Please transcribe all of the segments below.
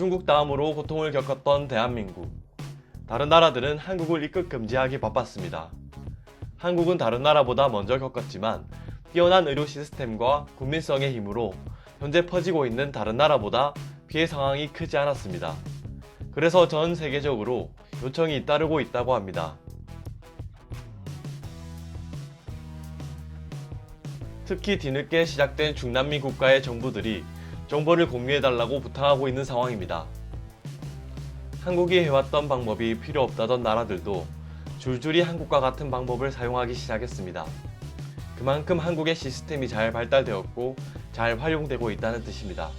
중국 다음으로 고통을 겪었던 대한민국. 다른 나라들은 한국을 입국 금지하기 바빴습니다. 한국은 다른 나라보다 먼저 겪었지만 뛰어난 의료 시스템과 국민성의 힘으로 현재 퍼지고 있는 다른 나라보다 피해 상황이 크지 않았습니다. 그래서 전 세계적으로 요청이 잇따르고 있다고 합니다. 특히 뒤늦게 시작된 중남미 국가의 정부들이 정보를 공유해달라고 부탁하고 있는 상황입니다. 한국이 해왔던 방법이 필요 없다던 나라들도 줄줄이 한국과 같은 방법을 사용하기 시작했습니다. 그만큼 한국의 시스템이 잘 발달되었고 잘 활용되고 있다는 뜻입니다.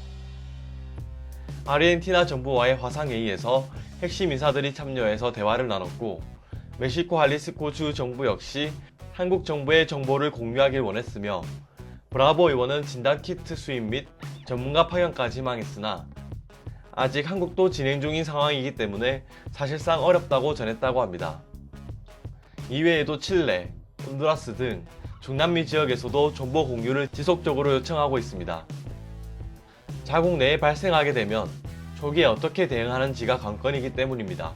아르헨티나 정부와의 화상회의에서 핵심 인사들이 참여해서 대화를 나눴고 멕시코 할리스코 주 정부 역시 한국 정부의 정보를 공유하길 원했으며 브라보 의원은 진단 키트 수입 및 전문가 파견까지 희망했으나 아직 한국도 진행 중인 상황이기 때문에 사실상 어렵다고 전했다고 합니다. 이외에도 칠레, 혼두라스 등 중남미 지역에서도 정보 공유를 지속적으로 요청하고 있습니다. 자국 내에 발생하게 되면 초기에 어떻게 대응하는지가 관건이기 때문입니다.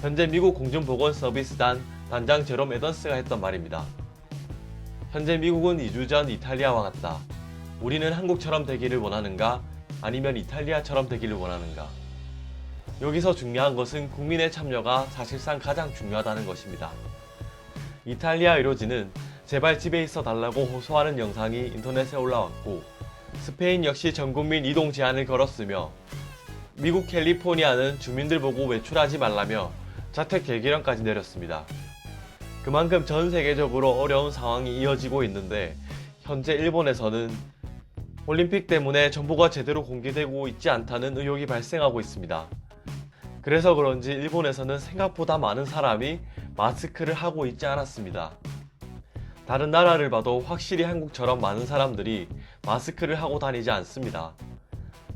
현재 미국 공중보건서비스단 단장 제롬 에던스가 했던 말입니다. 현재 미국은 2주 전 이탈리아와 같다. 우리는 한국처럼 되기를 원하는가? 아니면 이탈리아처럼 되기를 원하는가? 여기서 중요한 것은 국민의 참여가 사실상 가장 중요하다는 것입니다. 이탈리아 의료진은 제발 집에 있어 달라고 호소하는 영상이 인터넷에 올라왔고 스페인 역시 전 국민 이동 제한을 걸었으며 미국 캘리포니아는 주민들 보고 외출하지 말라며 자택 개개령까지 내렸습니다. 그만큼 전 세계적으로 어려운 상황이 이어지고 있는데 현재 일본에서는 올림픽 때문에 정보가 제대로 공개되고 있지 않다는 의혹이 발생하고 있습니다. 그래서 그런지 일본에서는 생각보다 많은 사람이 마스크를 하고 있지 않았습니다. 다른 나라를 봐도 확실히 한국처럼 많은 사람들이 마스크를 하고 다니지 않습니다.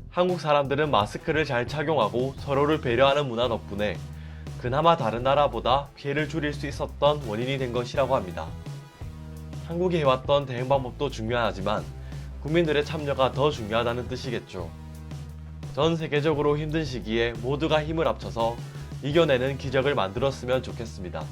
한국 사람들은 마스크를 잘 착용하고 서로를 배려하는 문화 덕분에 그나마 다른 나라보다 피해를 줄일 수 있었던 원인이 된 것이라고 합니다. 한국이 해왔던 대응 방법도 중요하지만 국민들의 참여가 더 중요하다는 뜻이겠죠. 전 세계적으로 힘든 시기에 모두가 힘을 합쳐서 이겨내는 기적을 만들었으면 좋겠습니다.